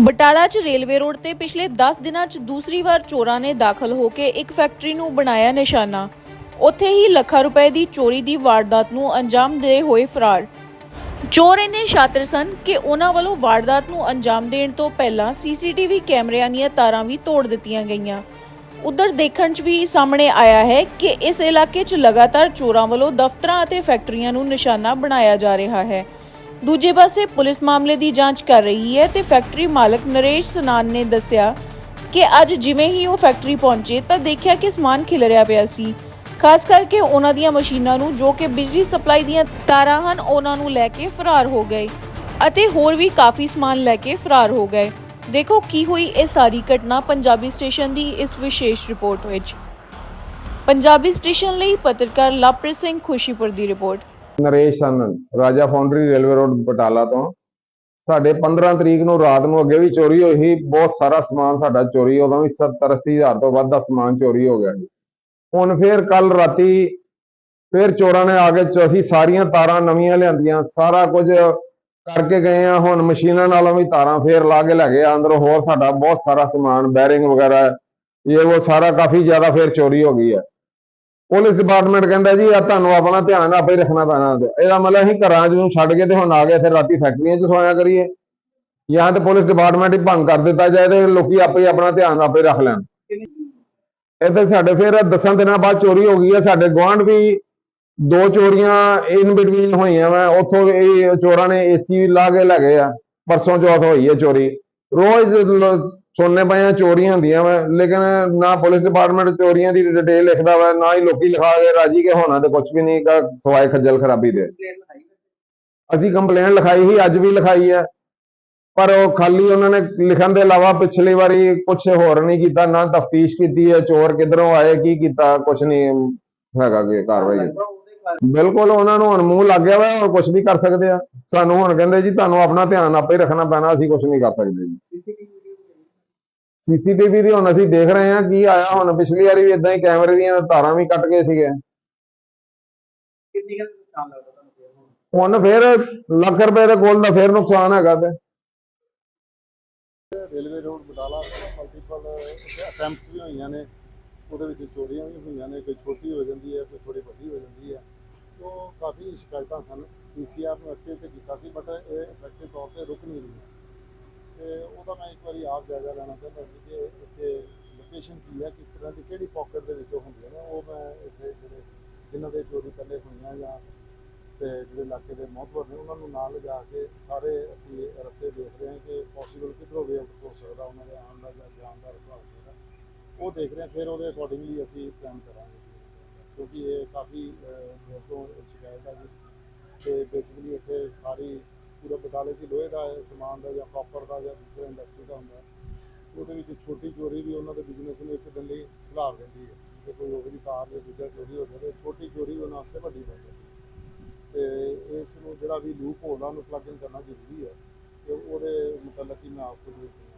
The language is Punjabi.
ਬਟਾਲਾ 'ਚ ਰੇਲਵੇ ਰੋਡ ਤੇ ਪਿਛਲੇ 10 ਦਿਨਾਂ 'ਚ ਦੂਸਰੀ ਵਾਰ ਚੋਰਾਂ ਨੇ ਦਾਖਲ ਹੋ ਕੇ ਇੱਕ ਫੈਕਟਰੀ ਨੂੰ ਬਣਾਇਆ ਨਿਸ਼ਾਨਾ। ਉੱਥੇ ਹੀ ਲੱਖਾਂ ਰੁਪਏ ਦੀ ਚੋਰੀ ਦੀ ਵਾਰਦਾਤ ਨੂੰ ਅੰਜਾਮ ਦੇ ਹੋਏ ਫਰਾਰ। ਚੋਰ ਇੰਨੇ ਸ਼ਾਤਰ ਸਨ ਕਿ ਉਹਨਾਂ ਵੱਲੋਂ ਵਾਰਦਾਤ ਨੂੰ ਅੰਜਾਮ ਦੇਣ ਤੋਂ ਪਹਿਲਾਂ ਸੀਸੀਟੀਵੀ ਕੈਮਰਿਆਂ ਦੀਆਂ ਤਾਰਾਂ ਵੀ ਤੋੜ ਦਿੱਤੀਆਂ ਗਈਆਂ। ਉਧਰ ਦੇਖਣ 'ਚ ਵੀ ਸਾਹਮਣੇ ਆਇਆ ਹੈ ਕਿ ਇਸ ਇਲਾਕੇ 'ਚ ਲਗਾਤਾਰ ਚੋਰਾਂ ਵੱਲੋਂ ਦਫ਼ਤਰਾਂ ਅਤੇ ਫੈਕਟਰੀਆਂ ਨੂੰ ਨਿਸ਼ਾਨਾ ਬਣਾਇਆ ਜਾ ਰਿਹਾ ਹੈ। ਦੂਜੇ ਪਾਸੇ ਪੁਲਿਸ ਮਾਮਲੇ ਦੀ ਜਾਂਚ ਕਰ ਰਹੀ ਹੈ ਤੇ ਫੈਕਟਰੀ ਮਾਲਕ ਨਰੇਸ਼ ਸਨਾਨ ਨੇ ਦੱਸਿਆ ਕਿ ਅੱਜ ਜਿਵੇਂ ਹੀ ਉਹ ਫੈਕਟਰੀ ਪਹੁੰਚੇ ਤਾਂ ਦੇਖਿਆ ਕਿ ਸਮਾਨ ਖਿਲਰਿਆ ਪਿਆ ਸੀ। ਖਾਸ ਕਰਕੇ ਉਹਨਾਂ ਦੀਆਂ ਮਸ਼ੀਨਾਂ ਨੂੰ ਜੋ ਕਿ ਬਿਜਲੀ ਸਪਲਾਈ ਦੀਆਂ ਤਾਰਾਂ ਹਨ, ਉਹਨਾਂ ਨੂੰ ਲੈ ਕੇ ਫਰਾਰ ਹੋ ਗਏ ਅਤੇ ਹੋਰ ਵੀ ਕਾਫੀ ਸਮਾਨ ਲੈ ਕੇ ਫਰਾਰ ਹੋ ਗਏ। ਦੇਖੋ ਕੀ ਹੋਈ ਇਹ ਸਾਰੀ ਘਟਨਾ ਪੰਜਾਬੀ ਸਟੇਸ਼ਨ ਦੀ ਇਸ ਵਿਸ਼ੇਸ਼ ਰਿਪੋਰਟ ਵਿੱਚ। ਪੰਜਾਬੀ ਸਟੇਸ਼ਨ ਲਈ ਪੱਤਰਕਾਰ ਲਵਪ੍ਰੀਤ ਸਿੰਘ ਖੁਸ਼ੀਪੁਰ ਦੀ report. Naresh Anand Raja foundry railway road Batala ਤੋਂ। ਸਾਡੇ 15 ਤਰੀਕ ਨੂੰ ਰਾਤ ਨੂੰ ਅੱਗੇ ਵੀ ਚੋਰੀ ਹੋਈ ਸੀ, ਬਹੁਤ ਸਾਰਾ ਸਮਾਨ ਸਾਡਾ ਚੋਰੀ, ਉਦੋਂ ਵੀ 70 80 ਹਜ਼ਾਰ ਤੋਂ ਵੱਧ ਦਾ ਸਮਾਨ ਚੋਰੀ ਹੋ ਗਿਆ ਸੀ। ਹੁਣ ਫੇਰ ਕੱਲ ਰਾਤੀ ਫੇਰ ਚੋਰਾਂ ਨੇ ਆ ਕੇ ਅਸੀਂ ਸਾਰੀਆਂ ਤਾਰਾਂ ਨਵੀਆਂ ਲਿਆਂਦੀਆਂ, ਸਾਰਾ ਕੁਝ ਕਰਕੇ ਗਏ ਆ, ਹੁਣ ਮਸ਼ੀਨਾਂ ਨਾਲੋਂ ਵੀ ਤਾਰਾਂ ਫੇਰ ਲਾ ਕੇ ਲੈ ਗਏ ਅੰਦਰੋਂ ਹੋਰ ਸਾਡਾ ਬਹੁਤ ਸਾਰਾ ਸਮਾਨ, ਬੈਰਿੰਗ ਵਗੈਰਾ, ਇਹ ਉਹ ਸਾਰਾ ਕਾਫੀ ਜ਼ਿਆਦਾ ਫੇਰ ਚੋਰੀ ਹੋ ਗਈ ਹੈ ਪੁਲਿਸ ਡਿਪਾਰਟਮੈਂਟ ਕਹਿੰਦਾ ਜੀ ਆ ਤੁਹਾਨੂੰ ਆਪਣਾ ਧਿਆਨ ਆਪੇ ਰੱਖਣਾ ਪੈਣਾ। ਇਹਦਾ ਮਤਲਬ ਅਸੀਂ ਘਰਾਂ 'ਚ ਛੱਡ ਕੇ ਤੇ ਹੁਣ ਆ ਗਏ ਫਿਰ ਰਾਤੀ ਫੈਕਟਰੀਆਂ 'ਚ ਸੋਇਆ ਕਰੀਏ। ਜਾਂ ਤੇ ਪੁਲਿਸ ਡਿਪਾਰਟਮੈਂਟ ਹੀ ਭੰਗ ਕਰ ਦਿੱਤਾ ਜਾਏ ਤੇ ਲੋਕੀ ਆਪੇ ਆਪਣਾ ਧਿਆਨ ਆਪੇ ਰੱਖ ਲੈਣ। ਇੱਥੇ ਸਾਡੇ ਫਿਰ ਦਸਾਂ ਦਿਨਾਂ ਬਾਅਦ ਚੋਰੀ ਹੋ ਗਈ ਹੈ ਸਾਡੇ ਗੁਆਂਢ ਵੀ ਦੋ ਚੋਰੀਆਂ ਇਨ ਬਿਟਵੀਨ ਹੋਈਆਂ ਵਾ। ਉੱਥੋਂ ਇਹ ਚੋਰਾਂ ਨੇ ਏਸੀ ਲਾ ਕੇ ਲੈ ਗਏ ਆ। ਪਰਸੋਂ ਚੌਥ ਹੋਈ ਹੈ ਚੋਰੀ। ਰੋਜ਼ ਸੁਣਨੇ ਪਏ ਆ ਚੋਰੀਆਂ ਹੁੰਦੀਆਂ ਵਾ ਲੇਕਿਨ ਨਾ ਪੁਲਿਸ ਡਿਪਾਰਟਮੈਂਟ ਚੋਰੀਆਂ ਦੀ ਡਿਟੇਲ ਲਿਖਦਾ ਵਾ ਨਾ ਹੀ ਲੋਕੀ ਲਿਖਾ ਕੇ ਰਾਜੀ ਕੇ ਹੋਣਾ ਤੇ ਕੁਝ ਵੀ ਨਹੀਂ ਗਾ ਸਵਾਏ ਖੱਜਲ ਖਰਾਬੀ ਦੇ। ਅਸੀਂ ਕੰਪਲੇਂਟ ਲਿਖਾਈ ਸੀ ਅੱਜ ਵੀ ਲਿਖਾਈ ਹੈ ਪਰ ਉਹ ਖਾਲੀ ਉਹਨਾਂ ਨੇ ਲਿਖਣ ਦੇ ਇਲਾਵਾ ਪਿਛਲੀ ਵਾਰੀ ਕੁਝ ਹੋਰ ਨਹੀਂ ਕੀਤਾ ਨਾ ਤਫਤੀਸ਼ ਕੀਤੀ ਹੈ ਚੋਰ ਕਿੱਧਰੋਂ ਆਏ ਕੀ ਕੀਤਾ ਕੁਝ ਨਹੀਂ ਹੈਗਾ ਕਿ ਕਾਰਵਾਈ ਬਿਲਕੁਲ ਉਹਨਾਂ ਨੂੰ ਹੁਣ ਮੂੰਹ ਲੱਗ ਗਿਆ ਵਾ ਹੋਰ ਕੁਝ ਵੀ ਕਰ ਸਕਦੇ ਆ। ਸਾਨੂੰ ਹੁਣ ਕਹਿੰਦੇ ਜੀ ਤੁਹਾਨੂੰ ਆਪਣਾ ਧਿਆਨ ਆਪੇ ਰੱਖਣਾ ਪੈਣਾ ਅਸੀਂ ਕੁਝ ਨਹੀਂ ਕਰ ਸਕਦੇ ਜੀ। ਸੀਸੀਟੀਵੀ ਦੀ ਹੁਣ ਅਸੀਂ ਦੇਖ ਰਹੇ ਹਾਂ ਕੀ ਆਇਆ ਹੁਣ। ਪਿਛਲੀ ਵਾਰੀ ਵੀ ਇਦਾਂ ਹੀ ਕੈਮਰੇ ਦੀਆਂ ਤਾਰਾਂ ਵੀ ਕੱਟ ਗਏ ਸੀਗੇ। ਕਿੰਨੀ ਕੁ ਨੁਕਸਾਨ ਲੱਗਦਾ ਤੁਹਾਨੂੰ ਫਿਰ ਹੁਣ? ਹੁਣ ਫੇਰ ਲੱਖ ਰੁਪਏ ਦੇ ਕੋਲ ਦਾ ਫੇਰ ਨੁਕਸਾਨ ਹੈਗਾ ਤੇ। Railway road Batala multiple attempts ਵੀ ਹੋਈਆਂ ਨੇ। ਉਹਦੇ ਵਿੱਚ ਚੋਰੀਆਂ ਵੀ ਹੋਈਆਂ ਨੇ। ਕੋਈ ਛੋਟੀ ਹੋ ਜਾਂਦੀ ਹੈ ਕੋਈ ਥੋੜੀ ਵੱਡੀ ਹੋ ਜਾਂਦੀ ਹੈ। ਤੋਂ ਕਾਫੀ ਸ਼ਿਕਾਇਤਾਂ ਸਨ। ਪੀਸੀਆਰ ਨੂੰ ਐਕਟਿਵ ਤੇ ਕੀਤਾ ਸੀ ਬਟ ਇਹ ਇਫੈਕਟਿਵ ਤੌਰ ਤੇ ਰੁਕ ਨਹੀਂ ਰਹੀ ਤੇ ਉਹਦਾ ਮੈਂ ਇੱਕ ਵਾਰੀ ਆਪ ਜਾਇਜ਼ਾ ਲੈਣਾ ਚਾਹੁੰਦਾ ਸੀ ਕਿ ਇੱਥੇ ਲੋਕੇਸ਼ਨ ਕੀ ਹੈ ਕਿਸ ਤਰ੍ਹਾਂ ਦੀ ਕਿਹੜੀ ਪਾਕਟ ਦੇ ਵਿੱਚੋਂ ਹੁੰਦੀਆਂ ਨੇ ਉਹ ਮੈਂ ਇੱਥੇ ਜਿਹੜੇ ਜਿਨ੍ਹਾਂ ਦੇ ਚੋਰੀ ਪਹਿਲੇ ਹੋਈਆਂ ਜਾਂ ਤੇ ਜਿਹੜੇ ਇਲਾਕੇ ਦੇ ਮੌਤਬਰ ਨੇ ਉਹਨਾਂ ਨੂੰ ਨਾਲ ਲਿਜਾ ਕੇ ਸਾਰੇ ਅਸੀਂ ਇਹ ਰਸਤੇ ਦੇਖ ਰਹੇ ਹਾਂ ਕਿ ਪੋਸੀਬਲ ਕਿੱਧਰੋਂ ਵੇ ਆਊਟ ਹੋ ਸਕਦਾ ਉਹਨਾਂ ਦੇ ਆਉਣ ਦਾ ਜਾਂ ਜਾਣ ਦਾ ਰਸਤਾ ਹੋ ਸਕਦਾ। ਉਹ ਦੇਖ ਰਹੇ ਹਾਂ ਫਿਰ ਉਹਦੇ ਅਕੋਰਡਿੰਗਲੀ ਅਸੀਂ ਪਲਾਨ ਕਰਾਂਗੇ। ਕਿਉਂਕਿ ਇਹ ਕਾਫੀ ਅਹ, ਦੇਰ ਤੋਂ ਸ਼ਿਕਾਇਤ ਹੈ ਜੀ ਤੇ ਬੇਸਿਕਲੀ ਇੱਥੇ ਸਾਰੀ ਪੂਰਾ ਬਟਾਲੇ 'ਚ ਲੋਹੇ ਦਾ ਸਮਾਨ ਦਾ ਜਾਂ ਕਾਪਰ ਦਾ ਜਾਂ ਦੂਸਰੇ ਇੰਡਸਟਰੀ ਦਾ ਹੁੰਦਾ ਉਹਦੇ ਵਿੱਚ ਛੋਟੀ ਚੋਰੀ ਵੀ ਉਹਨਾਂ ਦੇ ਬਿਜ਼ਨਸ ਨੂੰ ਇੱਕ ਦਿਨ ਲਈ ਖਿਲਾਰ ਦਿੰਦੀ ਹੈ। ਜੇ ਕੋਈ ਉਹ ਉਹਦੀ ਤਾਰ ਜਾਂ ਦੂਜਾ ਚੋਰੀ ਹੋ ਜਾਵੇ, ਛੋਟੀ ਚੋਰੀ ਉਹਨਾਂ ਵਾਸਤੇ ਵੱਡੀ ਬਣ ਜਾਂਦੀ ਹੈ। ਤੇ ਇਸ ਨੂੰ ਜਿਹੜਾ ਵੀ ਲੂਪ ਹੋਲ ਆ, ਉਹਨੂੰ ਪਲੱਗ ਇਨ ਕਰਨਾ ਜ਼ਰੂਰੀ ਹੈ। ਤੇ ਉਹਦੇ ਮੁਤਲਕ ਹੀ ਮੈਂ ਆਪ ਦੇਖ ਰਿਹਾ